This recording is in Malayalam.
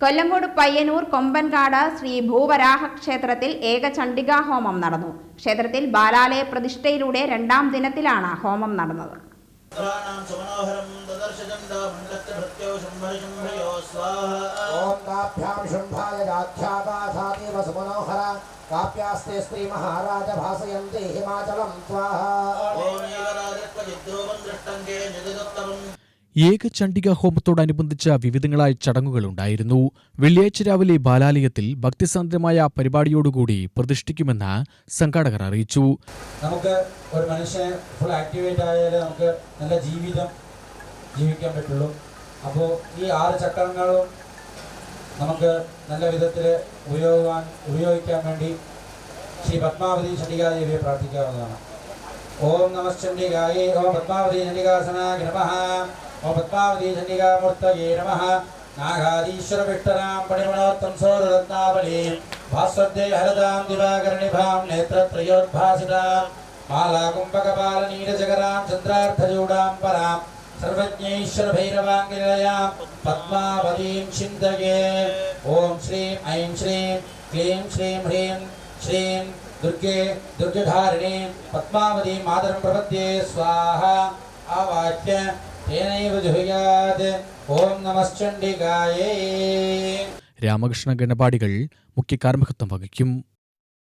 കൊല്ലങ്കോട് പയ്യന്നൂർ കൊമ്പൻകാട് ശ്രീ ഭൂവരാഹ ക്ഷേത്രത്തിൽ ഏകചണ്ഡികാ ഹോമം നടന്നു. ക്ഷേത്രത്തിൽ ബാലാലയ പ്രതിഷ്ഠയിലൂടെ രണ്ടാം ദിനത്തിലാണ് ഹോമം നടന്നത് ാം. ഭൃത്യോ ശംഭരി ശംഭയോ ഏകചണ്ഡിക ഹോമത്തോടനുബന്ധിച്ച വിവിധങ്ങളായ ചടങ്ങുകളുണ്ടായിരുന്നു. വെള്ളിയാഴ്ച രാവിലെ ബാലാലയത്തിൽ ഭക്തിസാന്ദ്രമായ പരിപാടിയോടുകൂടി പ്രതിഷ്ഠിക്കുമെന്ന് സംഘാടകർ അറിയിച്ചു. നമുക്ക് ഒരു മനുഷ്യനെ ഫുൾ ആക്ടിവേറ്റ് ആയാലേ നമുക്ക് നല്ല ജീവിതം ജീവിക്കാൻ പറ്റുള്ളൂ. അപ്പോൾ ഈ ആറ് ചക്രങ്ങളും നമുക്ക് നല്ല വിധത്തിൽ ഉപയോഗിക്കാൻ ഉപയോഗിക്കാൻ വേണ്ടി ശ്രീ പത്മാവതി ചണ്ഡികാദേവിയെ പ്രാർത്ഥിക്കാവുന്നതാണ്. ഓം നമ ചണ്ഡികായേ ഓം പത്മാവതി ചണ്ഡികാസന നമഃ. ओम पद्मावतीशनिकामूर्तये नमः। नागादीश्वरविष्टरां पणिमणोत्तंसोरत्नावली भास्वद्ये हरदां दिवाकरनिभां नेत्रत्रयोद्भासितां मालाकुम्भकपालनीरजगरां चन्द्रार्थजूडां परां सर्वज्ञैश्वरभैरवाङ्गिलयां पद्मावतीं चिन्तये ॐ श्रीं ऐं श्रीं क्लीं श्रीं ह्रीं श्रीं दुर्गे दुर्गधारिणीं पद्मावतीं मातरं प्रपद्ये स्वाहा। आवाच्य രാമകൃഷ്ണ ഗണപാടികൾ മുഖ്യ കാർമ്മികത്വം വഹിക്കും.